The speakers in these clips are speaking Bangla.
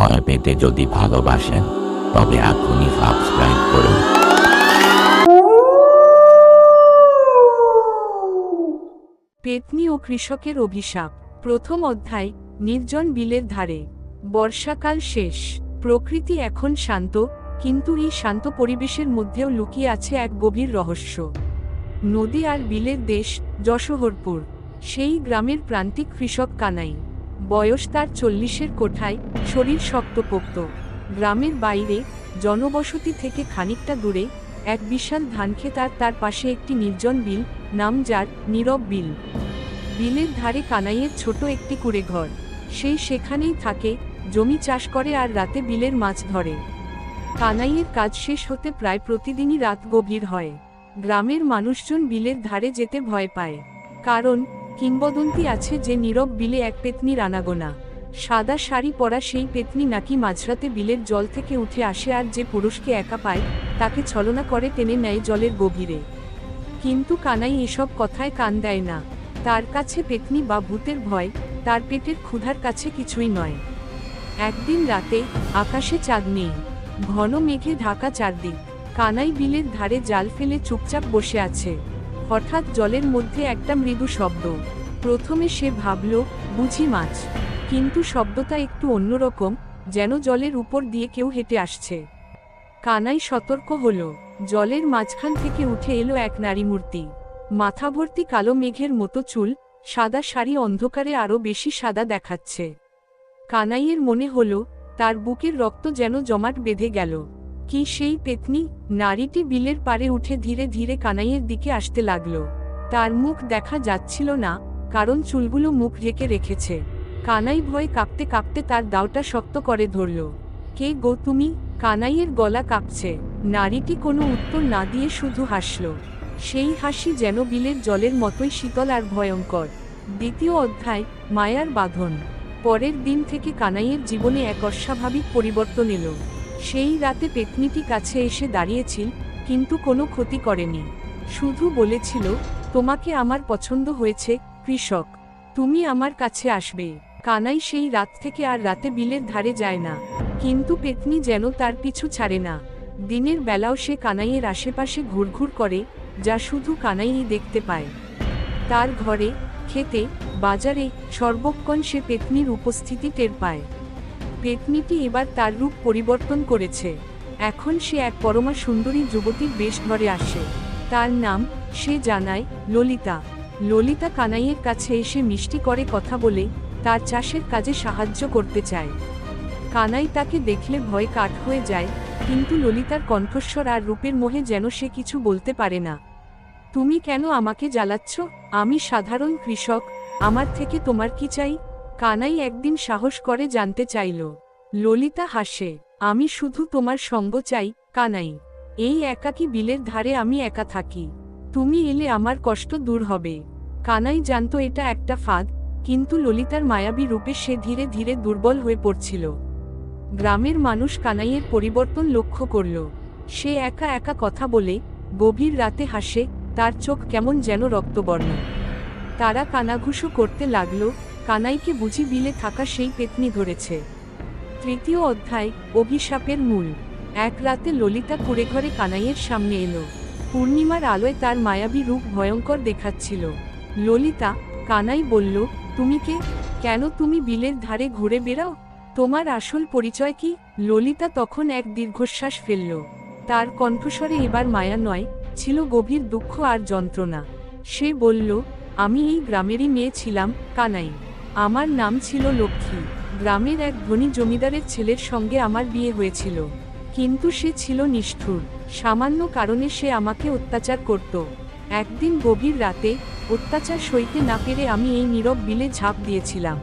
ভয় পেতে যদি ভালোবাসেন, তবে এখনই সাবস্ক্রাইব করুন। পেতনি ও কৃষকের অভিশাপ। প্রথম অধ্যায়, নির্জন বিলের ধারে। বর্ষাকাল শেষ। প্রকৃতি এখন শান্ত, কিন্তু এই শান্ত পরিবেশের মধ্যেও লুকিয়ে আছে এক গভীর রহস্য। নদী আর বিলের দেশ, যশোহরপুর। সেই গ্রামের প্রান্তিক কৃষক কানাই। বয়স তার চল্লিশের কোঠায়, শরীর শক্তপোক্ত। গ্রামের বাইরে, জনবসতি থেকে খানিকটা দূরে, এক বিশাল ধানক্ষেত আর তার পাশে একটি নির্জন বিল, নাম যার, নীরব বিল। বিলের ধারে কানাইয়ের ছোট একটি কুড়ে ঘর সেই সেখানেই থাকে, জমি চাষ করে আর রাতে বিলের মাছ ধরে। কানাইয়ের কাজ শেষ হতে প্রায় প্রতিদিনই রাত গভীর হয়। গ্রামের মানুষজন বিলের ধারে যেতে ভয় পায়। কারণ কিংবদন্তি আছে যে নীরব বিলে এক পেতনির আনাগোনা সাদা শাড়ি পরা সেই পেতনি নাকি মাঝরাতে বিলের জল থেকে উঠে আসে আর যে পুরুষকে একা পায়, তাকে ছলনা করে টেনে নেয় জলের গভীরে। কিন্তু কানাই এসব কথায় কান দেয় না। তার কাছে পেতনি বা ভূতের ভয়, তার পেটের ক্ষুধার কাছে কিছুই নয়। একদিন রাতে আকাশে চাঁদ নেই। ঘন মেঘে ঢাকা চারদিক। কানাই বিলের ধারে জাল ফেলে চুপচাপ বসে আছে। হঠাৎ জলের মধ্যে একটা মৃদু শব্দ। প্রথমে সে ভাবল, বুঝি মাছ। কিন্তু শব্দটা একটু অন্যরকম, যেন জলের উপর দিয়ে কেউ হেঁটে আসছে। কানাই সতর্ক হল। জলের মাঝখান থেকে উঠে এলো এক নারী মূর্তি মাথা ভর্তি কালো মেঘের মতো চুল, সাদা শাড়ি অন্ধকারে আরও বেশি সাদা দেখাচ্ছে। কানাইয়ের মনে হলো, তার বুকের রক্ত যেন জমাট বেঁধে গেল। কি সেই পেতনি? নারীটি বিলের পারে উঠে ধীরে ধীরে কানাইয়ের দিকে আসতে লাগল। তার মুখ দেখা যাচ্ছিল না, কারণ চুলগুলো মুখ ঢেকে রেখেছে। কানাই ভয়ে কাঁপতে কাঁপতে তার দাওটা শক্ত করে ধরল। কে গো তুমি? কানাইয়ের গলা কাঁপছে। নারীটি কোনো উত্তর না দিয়ে শুধু হাসল। সেই হাসি যেন বিলের জলের মতোই শীতল আর ভয়ঙ্কর। দ্বিতীয় অধ্যায়, মায়ার বাঁধন। পরের দিন থেকে কানাইয়ের জীবনে এক অস্বাভাবিক পরিবর্তন এলো। সেই রাতে পেতনিটি কাছে এসে দাঁড়িয়েছিল, কিন্তু কোনো ক্ষতি করেনি। শুধু বলেছিল, তোমাকে আমার পছন্দ হয়েছে, কৃষক। তুমি আমার কাছে আসবে। কানাই সেই রাত থেকে আর রাতে বিলের ধারে যায় না। কিন্তু পেতনি যেন তার পিছু ছাড়ে না। দিনের বেলাও সে কানাইয়ের আশেপাশে ঘুরঘুর করে, যা শুধু কানাইই দেখতে পায়। তার ঘরে, খেতে, বাজারে সর্বক্ষণ সে পেতনির উপস্থিতি টের পায়। পেতনিটি এবার তার রূপ পরিবর্তন করেছে। এখন সে এক পরমা সুন্দরী যুবতীর বেশ ঘরে আসে। তার নাম সে জানায় ললিতা। ললিতা কানাইয়ের কাছে এসে মিষ্টি করে কথা বলে তার চাষের কাজে সাহায্য করতে চায়। কানাই তাকে দেখলে ভয় কাঠ হয়ে যায়, কিন্তু ললিতার কণ্ঠস্বর আর রূপের মোহে যেন সে কিছু বলতে পারে না। তুমি কেন আমাকে জ্বালাচ্ছ? আমি সাধারণ কৃষক, আমার থেকে তোমার কি চাই? কানাই একদিন সাহস করে জানতে চাইল, ললিতা হাসে, আমি শুধু তোমার সঙ্গ চাই, কানাই। এই একাকী বিলের ধারে আমি একা থাকি। তুমি এলে আমার কষ্ট দূর হবে কানাই জানতো এটা একটা ফাঁদ, কিন্তু ললিতার মায়াবী রূপে সে ধীরে ধীরে দুর্বল হয়ে পড়ছিল। গ্রামের মানুষ কানাইয়ের পরিবর্তন লক্ষ্য করল। সে একা একা কথা বলে, গভীর রাতে হাসে, তার চোখ কেমন যেন রক্তবর্ণ তারা কানাঘুষো করতে লাগল কানাইকে বুঝি বিলে থাকা সেই পেতনি ধরেছে। তৃতীয় অধ্যায়, অভিশাপের মূল। এক রাতে ললিতা কুড়ে ঘরে কানাইয়ের সামনে এলো। পূর্ণিমার আলোয় তার মায়াবী রূপ ভয়ঙ্কর দেখাচ্ছিল। ললিতা, কানাই বলল, তুমি কে? কেন তুমি বিলের ধারে ঘুরে বেড়াও? তোমার আসল পরিচয় কি? ললিতা তখন এক দীর্ঘশ্বাস ফেলল। তার কণ্ঠস্বরে এবার মায়া নয়, ছিল গভীর দুঃখ আর যন্ত্রণা। সে বলল, আমি এই গ্রামেরই মেয়ে ছিলাম, কানাই। আমার নাম ছিল লক্ষ্মী। গ্রামের এক ধনী জমিদারের ছেলের সঙ্গে আমার বিয়ে হয়েছিল। কিন্তু সে ছিল নিষ্ঠুর। সামান্য কারণে সে আমাকে অত্যাচার করত। একদিন গভীর রাতে অত্যাচার সইতে না পেরে আমি এই নীরব বিলে ঝাঁপ দিয়েছিলাম।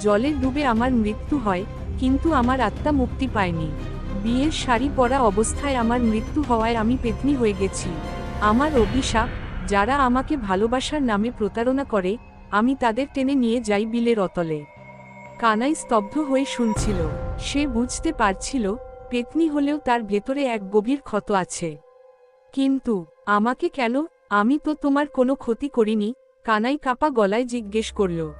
জলে ডুবে আমার মৃত্যু হয়, কিন্তু আমার আত্মা মুক্তি পায়নি। বিয়ের শাড়ি পরা অবস্থায় আমার মৃত্যু হওয়ায় আমি পেতনি হয়ে গেছি। আমার অভিশাপ, যারা আমাকে ভালোবাসার নামে প্রতারণা করে আমি তাদের টেনে নিয়ে যাই বিলের অতলে। কানাই স্তব্ধ হয়ে শুনছিল। সে বুঝতে পারছিল, পেতনি হলেও তার ভেতরে এক গভীর ক্ষত আছে। কিন্তু, আমাকে কেন? আমি তো তোমার কোনো ক্ষতি করিনি, কানাই কাপা গলায় জিজ্ঞেস করল।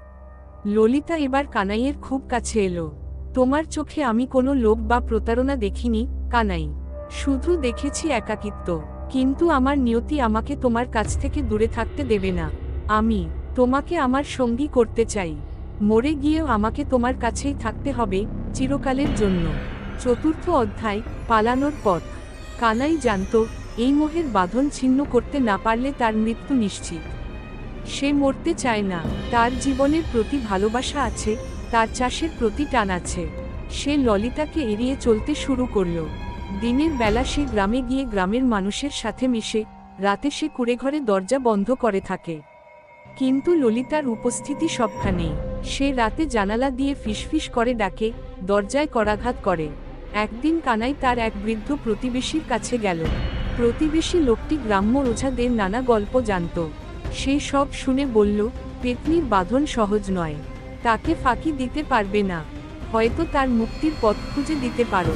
ললিতা এবার কানাইয়ের খুব কাছে এলো। তোমার চোখে আমি কোনো লোভ বা প্রতারণা দেখিনি, কানাই। শুধু দেখেছি একাকিত্ব। কিন্তু আমার নিয়তি আমাকে তোমার কাছ থেকে দূরে থাকতে দেবে না। আমি তোমাকে আমার সঙ্গী করতে চাই। মরে গিয়েও আমাকে তোমার কাছেই থাকতে হবে চিরকালের জন্য। চতুর্থ অধ্যায়, পালানোর পথ। কানাই জানত, এই মোহের বাঁধন ছিন্ন করতে না পারলে তার মৃত্যু নিশ্চিত। সে মরতে চায় না, তার জীবনের প্রতি ভালোবাসা আছে, তার চাষের প্রতি টান আছে। সে ললিতাকে এড়িয়ে চলতে শুরু করল। দিনের বেলা সে গ্রামে গিয়ে গ্রামের মানুষের সাথে মিশে, রাতে সে কুড়েঘরে দরজা বন্ধ করে থাকে। কিন্তু ললিতার উপস্থিতি সবখানেই। সে রাতে জানালা দিয়ে ফিসফিস করে, ডাকে, দরজায় করাঘাত করে। একদিন কানাই তার এক বৃদ্ধ প্রতিবেশীর কাছে গেল। প্রতিবেশী লোকটি গ্রাম্য ওঝাদের নানা গল্প জানত। সে সব শুনে বলল, পেতনির বাঁধন সহজ নয়। তাকে ফাঁকি দিতে পারবে না। হয়তো তার মুক্তির পথ খুঁজে দিতে পারো।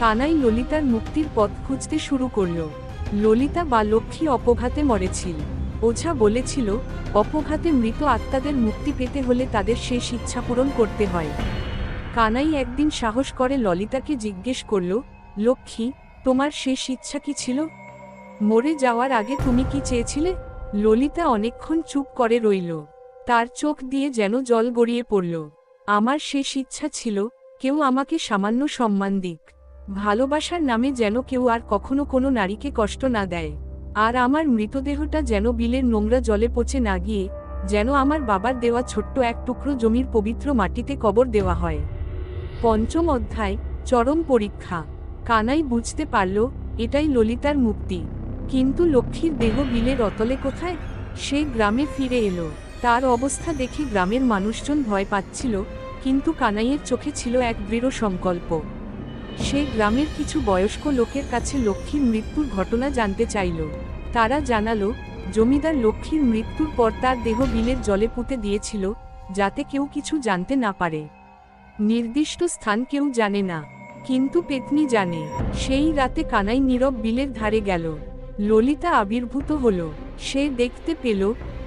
কানাই ললিতার মুক্তির পথ খুঁজতে শুরু করল। ললিতা বা লক্ষ্মী অপঘাতে মরেছিল। ওঝা বলেছিল, অপঘাতে মৃত আত্মাদের মুক্তি পেতে হলে তাদের শেষ ইচ্ছা পূরণ করতে হয়। কানাই একদিন সাহস করে ললিতাকে জিজ্ঞেস করল, লক্ষ্মী, তোমার শেষ ইচ্ছা কি ছিল? মরে যাওয়ার আগে তুমি কি চেয়েছিলে? ললিতা অনেকক্ষণ চুপ করে রইল। তার চোখ দিয়ে যেন জল গড়িয়ে পড়ল। আমার শেষ ইচ্ছা ছিল, কেউ আমাকে সামান্য সম্মান দিক। ভালোবাসার নামে যেন কেউ আর কখনো কোনো নারীকে কষ্ট না দেয়। আর আমার মৃতদেহটা যেন বিলের নোংরা জলে পচে না গিয়ে, যেন আমার বাবার দেওয়া ছোট্ট এক টুকরো জমির পবিত্র মাটিতে কবর দেওয়া হয়। পঞ্চম অধ্যায়, চরম পরীক্ষা। কানাই বুঝতে পারল, এটাই ললিতার মুক্তি। কিন্তু লক্ষ্মীর দেহ বিলের অতলে কোথায়? সে গ্রামে ফিরে এলো। তার অবস্থা দেখে গ্রামের মানুষজন ভয় পাচ্ছিল, কিন্তু কানাইয়ের চোখে ছিল এক দৃঢ় সংকল্প। সে গ্রামের কিছু বয়স্ক লোকের কাছে লক্ষ্মীর মৃত্যুর ঘটনা জানতে চাইল। তারা জানালো, জমিদার লক্ষ্মীর মৃত্যুর পর তার দেহ বিলের জলে পুঁতে দিয়েছিল, যাতে কেউ কিছু জানতে না পারে। নির্দিষ্ট স্থান কেউ জানে না, কিন্তু পেতনি জানে। সেই রাতে কানাই নীরব বিলের ধারে গেল। ললিতা আবির্ভূত হল। সে দেখতে পেল,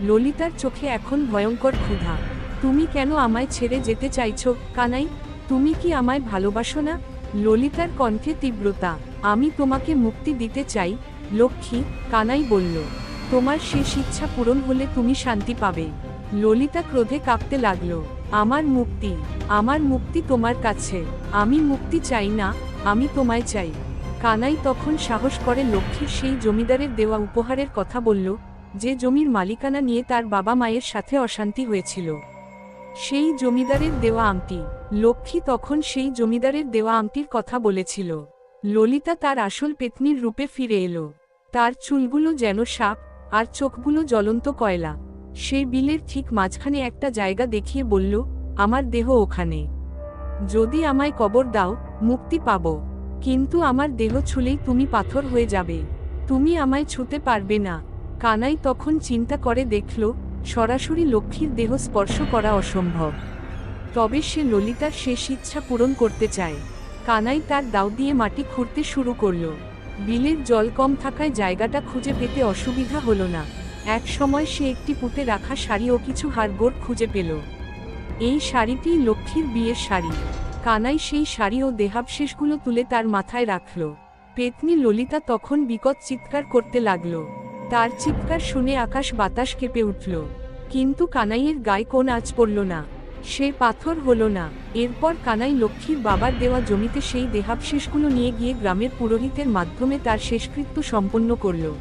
ললিতার চোখে এখন ভয়ঙ্কর ক্ষুধা। তুমি কেন আমায় ছেড়ে যেতে চাইছ, কানাই? তুমি কি আমায় ভালোবাসো না? ললিতার কণ্ঠে তীব্রতা। আমি তোমাকে মুক্তি দিতে চাই, লক্ষ্মী, কানাই বলল। তোমার শেষ ইচ্ছা পূরণ হলে তুমি শান্তি পাবে। ললিতা ক্রোধে কাঁপতে লাগল। আমার মুক্তি আমার মুক্তি তোমার কাছে। আমি মুক্তি চাই না, আমি তোমায় চাই। কানাই তখন সাহস করে লক্ষ্মীর সেই জমিদারের দেওয়া উপহারের কথা বলল, যে জমির মালিকানা নিয়ে তার বাবা মায়ের সাথে অশান্তি হয়েছিল। সেই জমিদারের দেওয়া আমটি লক্ষ্মী তখন সেই জমিদারের দেওয়া আমটির কথা বলেছিল। ললিতা তার আসল পেতনির রূপে ফিরে এলো। তার চুলগুলো যেন সাপ আর চোখগুলো জ্বলন্ত কয়লা। সেই বিলের ঠিক মাঝখানে একটা জায়গা দেখিয়ে বলল, আমার দেহ ওখানে। যদি আমায় কবর দাও, মুক্তি পাব। কিন্তু আমার দেহ ছুলেই তুমি পাথর হয়ে যাবে। তুমি আমায় ছুতে পারবে না। কানাই তখন চিন্তা করে দেখল, সরাসরি লক্ষ্মীর দেহ স্পর্শ করা অসম্ভব। তবে সে ললিতার শেষ ইচ্ছা পূরণ করতে চায়। কানাই তার দাও দিয়ে মাটি খুঁড়তে শুরু করল। বিলের জল কম থাকায় জায়গাটা খুঁজে পেতে অসুবিধা হলো না। এক সময় সে একটি পুঁতে রাখা শাড়ি ও কিছু হাড়গোড় খুঁজে পেল। এই শাড়িটি লক্ষ্মীর বিয়ের শাড়ি। কানাই সেই শাড়ি ও দেহাবশেষগুলো তুলে তার মাথায় রাখল। পেতনি ললিতা তখন বিকট চিৎকার করতে লাগল। তার চিৎকার শুনে আকাশ বাতাস কেঁপে উঠল। কিন্তু কানাইয়ের গায়ে কোন আজ পড়ল না। সে পাথর হলো না। এরপর কানাই লক্ষ্মীর বাবার দেওয়া জমিতে সেই দেহাবশেষগুলো নিয়ে গিয়ে গ্রামের পুরোহিতের মাধ্যমে তার শেষকৃত্য সম্পন্ন করল।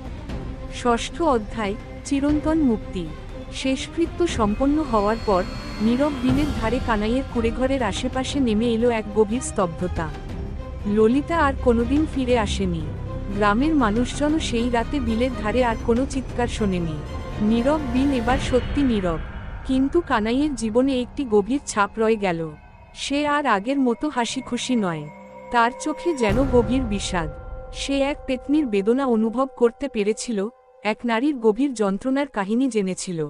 ষষ্ঠ অধ্যায়, চিরন্তন মুক্তি। শেষকৃত্য সম্পন্ন হওয়ার পর, নীরব বিলের ধারে কানাইয়ের কুড়েঘরের আশেপাশে নেমে এলো এক গভীর স্তব্ধতা। ললিতা আর কোনোদিন ফিরে আসেনি। গ্রামের মানুষজন সেই রাতে বিলের ধারে আর কোনো চিৎকার শোনেনি। নীরব বিল এবার সত্যি নীরব। কিন্তু কানাইয়ের জীবনে একটি গভীর ছাপ রয়ে গেল। সে আর আগের মতো হাসি খুশি নয়। তার চোখে যেন গভীর বিষাদ। সে এক পেতনির বেদনা অনুভব করতে পেরেছিল, এক নারীর গভীর যন্ত্রণার কাহিনী জেনেছিল।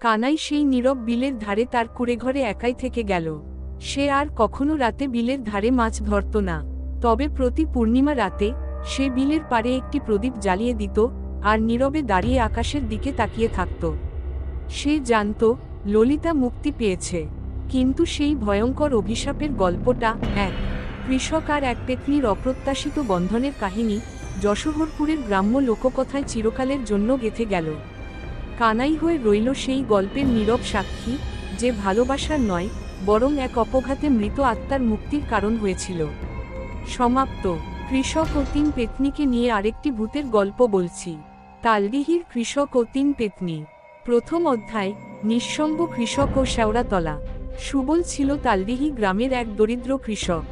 কানাই সেই নীরব বিলের ধারে তার কুড়েঘরে একাই থেকে গেল। সে আর কখনো রাতে বিলের ধারে মাছ ধরত না। তবে প্রতি পূর্ণিমা রাতে, সে বিলের পারে একটি প্রদীপ জ্বালিয়ে দিত, আর নীরবে দাঁড়িয়ে আকাশের দিকে তাকিয়ে থাকত। সে জানত, ললিতা মুক্তি পেয়েছে। কিন্তু সেই ভয়ঙ্কর অভিশাপের গল্পটা এক কৃষক আর এক পেতনির অপ্রত্যাশিত বন্ধনের কাহিনী যশোহরপুরের গ্রাম্য লোককথায় চিরকালের জন্য গেথে গেল। কানাই হয়ে রইল সেই গল্পের নীরব সাক্ষী, যে ভালোবাসার নয়, বরং এক অপঘাতে মৃত আত্মার মুক্তির কারণ হয়েছিল। সমাপ্ত। কৃষক ও তিন পেতনিকে নিয়ে আরেকটি ভূতের গল্প বলছি। তালডিহির কৃষক ও তিন পেতনি। প্রথম অধ্যায়, নিঃসঙ্গ কৃষক ও শেওড়াতলা সুবল ছিল তালডিহি গ্রামের এক দরিদ্র কৃষক।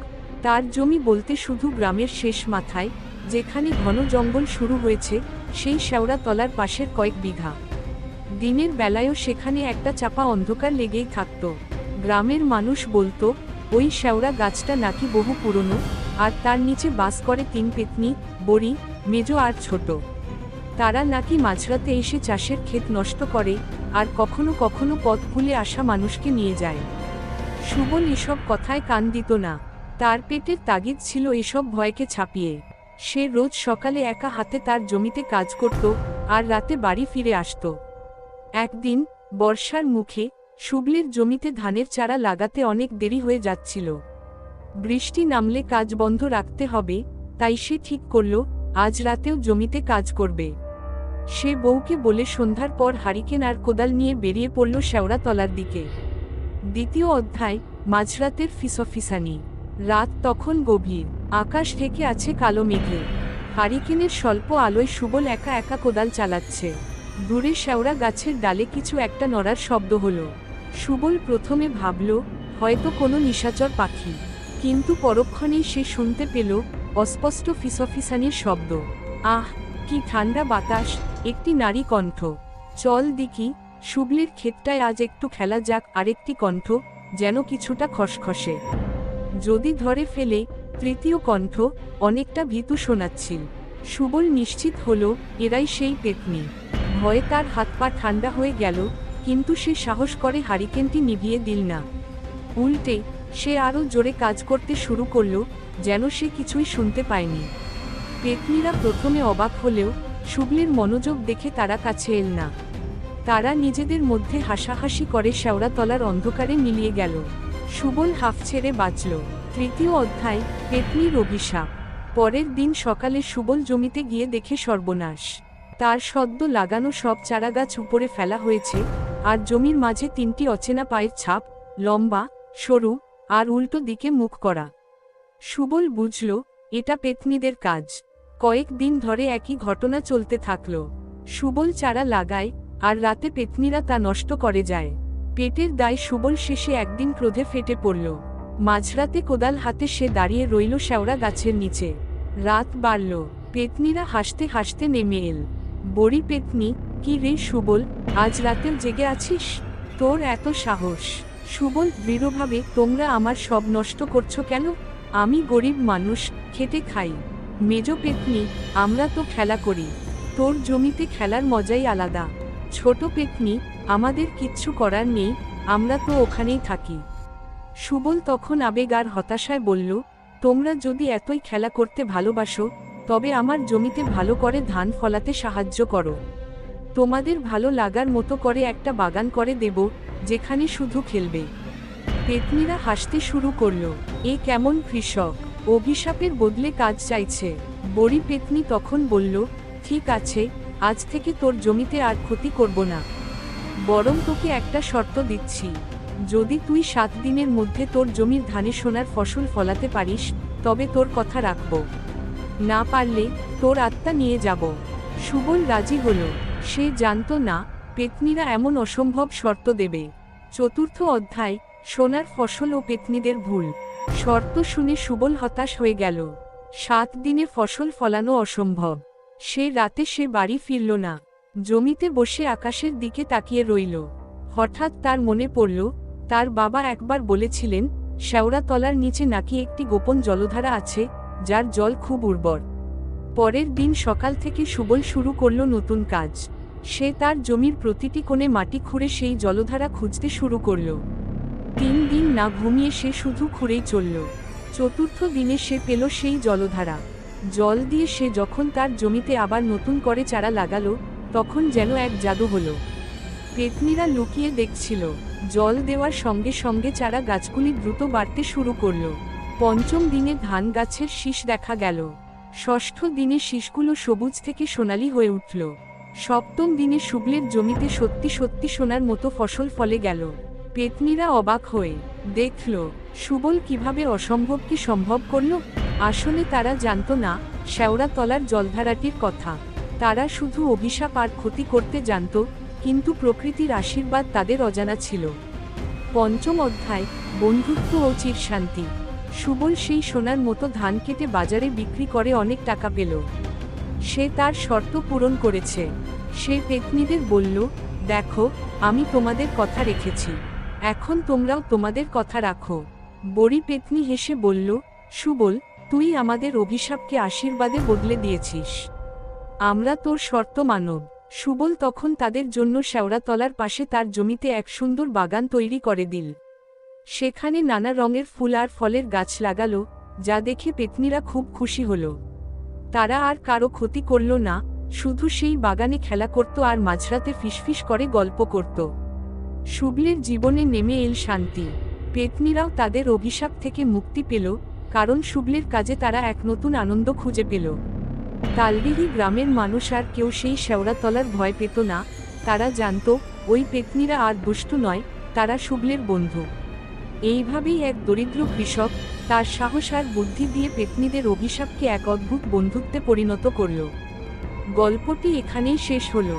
তার জমি বলতে শুধু গ্রামের শেষ মাথায়, যেখানে ঘন জঙ্গল শুরু হয়েছে, সেই শেওড়াতলার পাশের কয়েক বিঘা। দিনের বেলায়ও সেখানে একটা চাপা অন্ধকার লেগেই থাকত। গ্রামের মানুষ বলতো, ওই শেওড়া গাছটা নাকি বহু পুরনো, আর তার নিচে বাস করে তিন পেতনি, বড়ি, মেজো আর ছোট। তারা নাকি মাঝরাতে এসে চাষের ক্ষেত নষ্ট করে, আর কখনো কখনো পথ ভুলে আসা মানুষকে নিয়ে যায়। সুবল এসব কথায় কান দিত না। তার পেটের তাগিদ ছিল এসব ভয়কে ছাপিয়ে। সে রোজ সকালে একা হাতে তার জমিতে কাজ করত, আর রাতে বাড়ি ফিরে আসত। একদিন, বর্ষার মুখে শুবলের জমিতে ধানের চারা লাগাতে অনেক দেরি হয়ে যাচ্ছিল। বৃষ্টি নামলে কাজ বন্ধ রাখতে হবে, তাই সে ঠিক করল, আজ রাতেও জমিতে কাজ করবে। সে বউকে বলে সন্ধ্যার পর হারিকেন আর কোদাল নিয়ে বেরিয়ে পড়ল শেওড়াতলার দিকে। দ্বিতীয় অধ্যায়, মাঝরাতের ফিসফিসানি। রাত তখন গভীর, আকাশ থেকে আছে কালো মেঘে। হারিকেনের স্বল্প আলোয় সুবল একা একা কোদাল চালাচ্ছে। দূরে শেওড়া গাছের ডালে কিছু একটা নড়ার শব্দ হলো। সুবল প্রথমে ভাবল, হয়তো কোনো নিশাচর পাখি। কিন্তু পরক্ষণেই সে শুনতে পেল, অস্পষ্ট ফিসফিসানির শব্দ। আহ! কি ঠান্ডা বাতাস, একটি নারী কণ্ঠ। চল দিকি শুবলের ক্ষেতটায় আজ একটু খেলা যাক, আরেকটি কণ্ঠ, যেন কিছুটা খসখসে। যদি ধরে ফেলে, তৃতীয় কণ্ঠ, অনেকটা ভীতু শোনাচ্ছিল। সুবল নিশ্চিত হল, এরাই সেই পেতনি। ভয়ে তার হাত পা ঠান্ডা হয়ে গেল, কিন্তু সে সাহস করে হারিকেনটি নিভিয়ে দিল না। উল্টে, সে আরও জোরে কাজ করতে শুরু করল, যেন সে কিছুই শুনতে পায়নি। পেতনিরা প্রথমে অবাক হলেও শুবলের মনোযোগ দেখে তারা কাছে এল না। তারা নিজেদের মধ্যে হাসাহাসি করে শেওড়াতলার অন্ধকারে মিলিয়ে গেল। সুবল হাফ ছেড়ে বাঁচল। তৃতীয় অধ্যায়, পেতনির অভিশাপ। পরের দিন সকালে সুবল জমিতে গিয়ে দেখে সর্বনাশ। তার সদ্য লাগানো সব চারাগাছ উপরে ফেলা হয়েছে আর জমির মাঝে তিনটি অচেনা পায়ের ছাপ, লম্বা, সরু আর উল্টো দিকে মুখ করা। সুবল বুঝল, এটা পেতনিদের কাজ। কয়েক দিন ধরে একই ঘটনা চলতে থাকল। সুবল চারা লাগায়, আর রাতে পেতনিরা তা নষ্ট করে যায়। পেটের দায় সুবল শেষে একদিন ক্রোধে ফেটে পড়ল। মাঝরাতে কোদাল হাতে সে দাঁড়িয়ে রইল শেওড়া গাছের নিচে। রাত বাড়ল, পেতনিরা হাসতে হাসতে নেমে এল। বড়ি পেতনি, কি রে সুবল, আজ রাতে জেগে আছিস? তোর এত সাহস। সুবল, দৃঢ়ভাবে তোমরা আমার সব নষ্ট করছ কেন? আমি গরিব মানুষ, খেটে খাই। মেজ পেতনি, আমরা তো খেলা করি। তোর জমিতে খেলার মজাই আলাদা। ছোট পেতনি, আমাদের কিচ্ছু করার নেই, আমরা তো ওখানেই থাকি। সুবল তখন আবেগ আর হতাশায় বলল, তোমরা যদি এতই খেলা করতে ভালোবাসো, তবে আমার জমিতে ভালো করে ধান ফলাতে সাহায্য করো। তোমাদের ভালো লাগার মতো করে একটা বাগান করে দেব, যেখানে শুধু খেলবে। পেতনিরা হাসতে শুরু করল, এ কেমন কৃষক? অভিশাপের বদলে কাজ চাইছে। বড়ি পেতনি তখন বলল, ঠিক আছে, আজ থেকে তোর জমিতে আর ক্ষতি করব না। বরং তোকে একটা শর্ত দিচ্ছি। যদি তুই সাত দিনের মধ্যে তোর জমির ধানে সোনার ফসল ফলাতে পারিস, তবে তোর কথা রাখব। না পারলে তোর আত্মা নিয়ে যাব। সুবল রাজি হলো। সে জানতো না, পেতনিরা এমন অসম্ভব শর্ত দেবে। চতুর্থ অধ্যায়, সোনার ফসল ও পেতনিদের ভুল। শর্ত শুনে সুবল হতাশ হয়ে গেল। সাত দিনে ফসল ফলানো অসম্ভব। সে রাতে সে বাড়ি ফিরল না। জমিতে বসে আকাশের দিকে তাকিয়ে রইল। হঠাৎ তার মনে পড়ল, তার বাবা একবার বলেছিলেন শেওড়াতলার নিচে নাকি একটি গোপন জলধারা আছে, যার জল খুব উর্বর। পরের দিন সকাল থেকে সুবল শুরু করল নতুন কাজ। সে তার জমির প্রতিটি কোণে মাটি খুঁড়ে সেই জলধারা খুঁজতে শুরু করল। তিন দিন না ঘুমিয়ে সে শুধু খুঁড়েই চলল। চতুর্থ দিনে সে পেল সেই জলধারা। জল দিয়ে সে যখন তার জমিতে আবার নতুন করে চারা লাগালো, তখন যেন এক জাদু হলো। পেতনিরা লুকিয়ে দেখছিল, জল দেওয়ার সঙ্গে সঙ্গে চারা গাছগুলি দ্রুত বাড়তে শুরু করল। পঞ্চম দিনে ধান গাছের শীষ দেখা গেল। ষষ্ঠ দিনে শীষগুলো সবুজ থেকে সোনালি হয়ে উঠল। সপ্তম দিনে শুক্লের জমিতে সত্যি সত্যি সোনার মতো ফসল ফলে গেল। পেতনিরা অবাক হয়ে দেখল, সুবল কীভাবে অসম্ভবকে সম্ভব করল? আসলে তারা জানতো না শেওড়াতলার জলধারাটির কথা। তারা শুধু অভিশাপ আর ক্ষতি করতে জানত, কিন্তু প্রকৃতির আশীর্বাদ তাদের অজানা ছিল। পঞ্চম অধ্যায়, বন্ধুত্ব ও চিরশান্তি সুবল সেই সোনার মতো ধান কেটে বাজারে বিক্রি করে অনেক টাকা পেল। সে তার শর্ত পূরণ করেছে। সে পেতনিদের বলল, দেখো, আমি তোমাদের কথা রেখেছি। এখন তোমরাও তোমাদের কথা রাখো। বড়ি পেতনি হেসে বলল, সুবল, তুই আমাদের অভিশাপকে আশীর্বাদে বদলে দিয়েছিস। আমরা তোর শর্ত মানব। সুবল তখন তাদের জন্য শেওড়াতলার পাশে তার জমিতে এক সুন্দর বাগান তৈরি করে দিল। সেখানে নানা রঙের ফুল আর ফলের গাছ লাগালো, যা দেখে পেতনিরা খুব খুশি হলো। তারা আর কারও ক্ষতি করল না, শুধু সেই বাগানে খেলা করত আর মাঝরাতে ফিসফিস করে গল্প করত। সুবলের জীবনে নেমে এল শান্তি। পেতনিরাও তাদের অভিশাপ থেকে মুক্তি পেল, কারণ সুবলের কাজে তারা এক নতুন আনন্দ খুঁজে পেল। তালডিহি গ্রামের মানুষ আর কেউ সেই শেওড়াতলার ভয় পেত না, তারা জানত, ওই পেতনিরা আর দুষ্টু নয়, তারা সুবলের বন্ধু। এইভাবেই এক দরিদ্র কৃষক তার সাহস আর বুদ্ধি দিয়ে পেতনিদের অভিশাপকে এক অদ্ভুত বন্ধুত্বে পরিণত করল। গল্পটি এখানেই শেষ হলো।